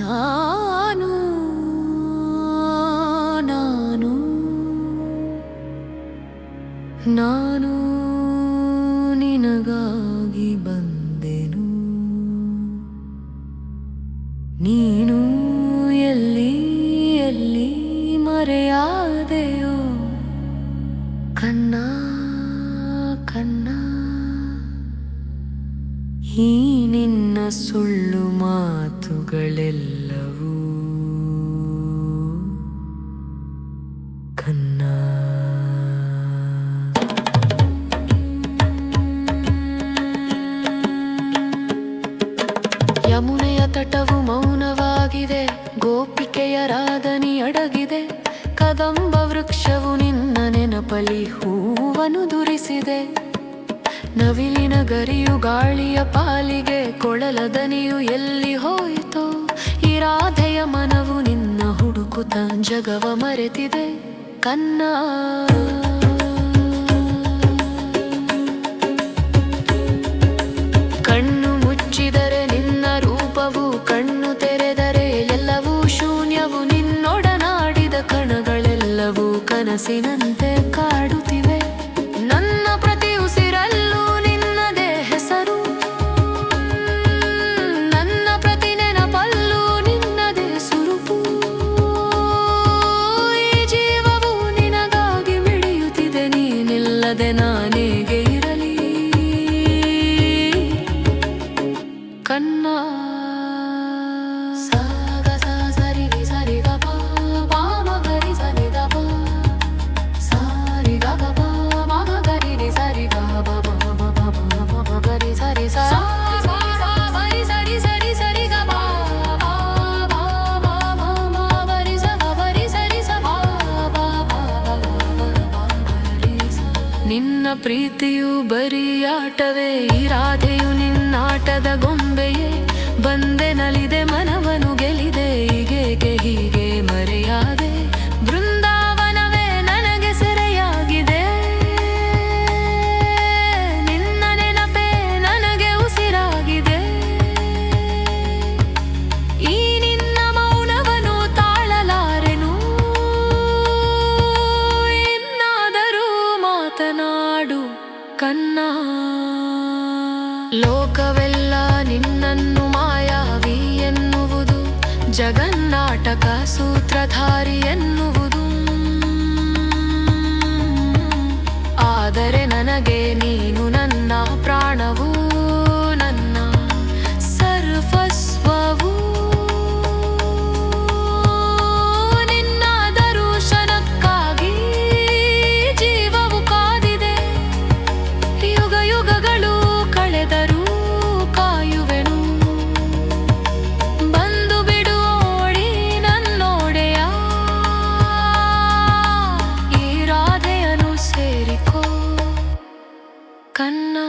ನಾನು ನಾನು ನಾನು ನಿನಗಾಗಿ ಬಂದೆನು. ನೀನು ಎಲ್ಲಿ ಎಲ್ಲಿ ಮರೆಯಾದೆಯೋ ಕಣ್ಣ ಕಣ್ಣ. ಈ ನಿನ್ನ ಸುಳ್ಳು ಮಾತುಗಳೆಲ್ಲವೂ ಕನ್ನ. ಯಮುನೆಯ ತಟವು ಮೌನವಾಗಿದೆ, ಗೋಪಿಕೆಯ ರಾಧನಿ ಅಡಗಿದೆ, ಕದಂಬ ವೃಕ್ಷವು ನಿನ್ನ ನೆನಪಲಿ ಹೂವನ್ನು ದುರಿಸಿದೆ. ನವಿಲಿನ ಗರಿಯು ಗಾಳಿಯ ಪಾಲಿಗೆ ಕೊಳಲ ದನಿಯು ಎಲ್ಲಿ ಹೋಯಿತು? ಈ ರಾಧೆಯ ಮನವು ನಿನ್ನ ಹುಡುಕುತ ಜಗವ ಮರೆತಿದೆ ಕನ್ನ. ಕಣ್ಣು ಮುಚ್ಚಿದರೆ ನಿನ್ನ ರೂಪವು, ಕಣ್ಣು ತೆರೆದರೆ ಎಲ್ಲವೂ ಶೂನ್ಯವು. ನಿನ್ನೊಡನಾಡಿದ ಕಣಗಳೆಲ್ಲವೂ ಕನಸಿನಂತೆ. அதை நானே. ನಿನ್ನ ಪ್ರೀತಿಯು ಬರೀ ಆಟವೇ ಈ ರಾಧೆಯು ನಿನ್ನಾಟದ ಗೊಂಬೆ. ಲೋಕವೆಲ್ಲ ನಿನ್ನನ್ನು ಮಾಯಾವಿ ಎನ್ನುವುದು ಜಗನ್ನಾಟಕ ಸೂತ್ರಧಾರಿಯನ್ನು கண்ணா